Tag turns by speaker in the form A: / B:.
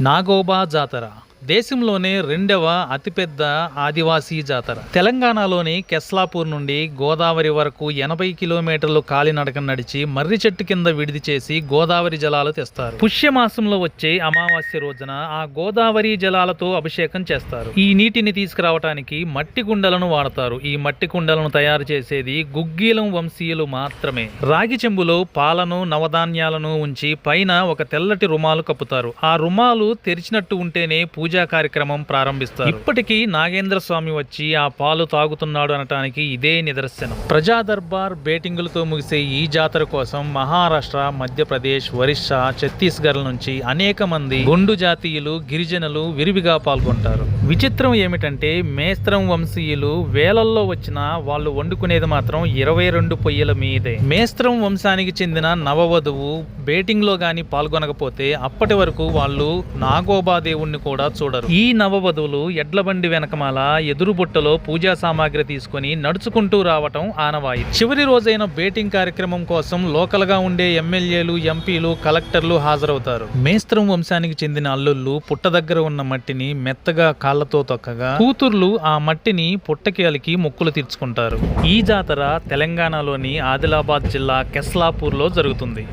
A: నాగోబా జాతర దేశంలోనే రెండవ అతిపెద్ద ఆదివాసీ జాతర. తెలంగాణలోని కెస్లాపూర్ నుండి గోదావరి వరకు ఎనభై కిలోమీటర్లు కాలినడక నడిచి మర్రి చెట్టు కింద విడిది చేసి గోదావరి జలాలు తెస్తారు. పుష్యమాసంలో వచ్చే అమావాస్య రోజున ఆ గోదావరి జలాలతో అభిషేకం చేస్తారు. ఈ నీటిని తీసుకురావటానికి మట్టి కుండలను వాడతారు. ఈ మట్టి కుండలను తయారు చేసేది గుగ్గీలం వంశీయులు మాత్రమే. రాగి చెంబులో పాలను నవధాన్యాలను ఉంచి పైన ఒక తెల్లటి రుమాలు కప్పుతారు. ఆ రుమాలు తెరిచినట్టు ఉంటేనే పూజ కార్యక్రమం ప్రారంభిస్తారు. ఇప్పటికీ నాగేంద్ర స్వామి వచ్చి ఆ పాలు తాగుతున్నాడు అనటానికి ఇదే నిదర్శనం. ప్రజా దర్బార్ బేటింగులతో ముగిసే ఈ జాతర కోసం మహారాష్ట్ర మధ్యప్రదేశ్ ఒరిస్సా ఛత్తీస్గఢ్ నుంచి అనేక మంది గుండు జాతీయులు గిరిజనులు విరివిగా పాల్గొంటారు. విచిత్రం ఏమిటంటే మేస్త్రం వంశీయులు వేలల్లో వచ్చిన వాళ్ళు వండుకునేది మాత్రం ఇరవై రెండు పొయ్యిల మీదే. మేస్త్రం వంశానికి చెందిన నవవధువు బేటింగ్లో గాని పాల్గొనకపోతే అప్పటి వరకు వాళ్ళు నాగోబా దేవుణ్ణి కూడా చూడరు. ఈ నవవధువులు ఎడ్లబండి వెనకమాల ఎదురు బుట్టలో పూజా సామాగ్రి తీసుకొని నడుచుకుంటూ రావటం ఆనవాయి చివరి రోజైన బేటింగ్ కార్యక్రమం కోసం లోకల్గా ఉండే ఎమ్మెల్యేలు ఎంపీలు కలెక్టర్లు హాజరవుతారు. మేస్త్రం వంశానికి చెందిన అల్లుళ్ళు పుట్ట దగ్గర ఉన్న మట్టిని మెత్తగా కాళ్ళతో తొక్కగా కూతుర్లు ఆ మట్టిని పుట్టకేలికి మొక్కులు తీర్చుకుంటారు. ఈ జాతర తెలంగాణలోని ఆదిలాబాద్ జిల్లా కెస్లాపూర్లో జరుగుతుంది.